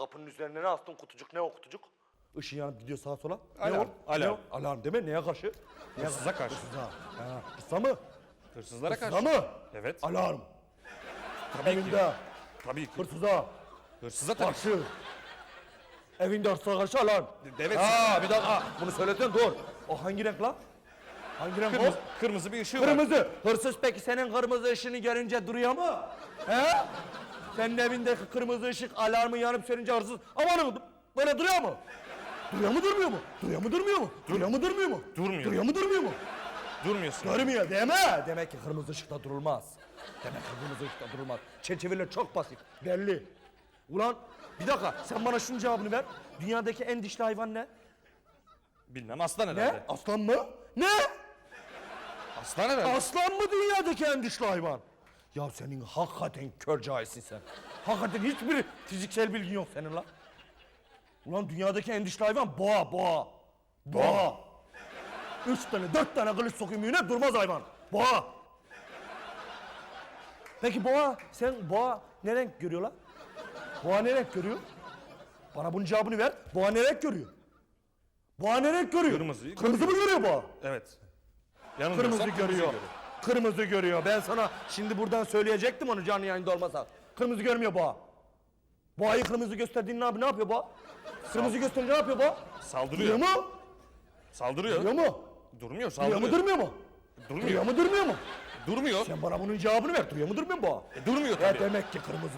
kapının üzerine ne astın kutucuk ne o kutucuk? Işın yanıp gidiyor sağa sola. Ne Alarm, o? alarm. Ne o? Alarm değil mi? Neye karşı? Neye Hırsıza karşı. Hırsıza. Ha, hırsıza mı? Hırsızlara karşı. Hırsıza mı? Evet. Alarm. Tabii ki. Evinde. Tabii ki. Hırsıza. Hırsıza tabii. Karşı. Evinde hırsıza karşı alarm. Evet. Ha bir dakika. Bunu söylesen dur. O hangi renk lan? Hangi renk Kırmızı, o? kırmızı bir ışığı var. Kırmızı. Hırsız peki senin kırmızı ışığını görünce duruyor mu? He? Senin evindeki kırmızı ışık alarmı yanıp sönünce hırsız amanın böyle duruyor mu? Duruyor mu durmuyor mu? Duruyor mu durmuyor mu? Duruyor mu durmuyor mu? Durmuyor. Duruyor mu durmuyor mu? Durmuyorsun. Durmuyor deme. Demek ki kırmızı ışıkta durulmaz. Demek ki kırmızı ışıkta durulmaz. Çerçeveler çok basit. Belli. Ulan bir dakika sen bana şunun cevabını ver. Dünyadaki en dişli hayvan ne? Bilmem aslan Ne? herhalde. Aslan mı? Ne? Aslan herhalde. Aslan mı dünyadaki en dişli hayvan? Ya senin hakikaten kör cahilsin sen. Hakikaten hiçbir fiziksel bilgin yok senin lan. Ulan dünyadaki en dişli hayvan boğa, boğa. Boğa. Üç tane, dört tane kılıç sokayım yine durmaz hayvan. Boğa. Peki boğa, sen boğa ne renk görüyor lan? Boğa ne renk görüyor? Bana bunun cevabını ver. Boğa ne renk görüyor? Boğa ne renk görüyor? Kırmızıyı Kırmızı mı görüyor boğa? Evet. Yanılmıyorsam Kırmızı görüyor. Kırmızı görüyor. Ben sana şimdi buradan söyleyecektim onu canlı yayında olmasa. Kırmızı görmüyor boğa. Boğayı kırmızı gösterdiğin ne yapıyor? Ne yapıyor boğa? Kırmızı gösterince ne yapıyor boğa? Saldırıyor. Duruyor mu? Saldırıyor. Duruyor mu? Durmuyor, Duruyor saldırıyor. mu durmuyor mu? Durmuyor. Duruyor mu durmuyor mu? Durmuyor. Sen bana bunun cevabını ver. Duruyor mu durmuyor mu boğa? E, durmuyor Ya tabii. demek ki kırmızı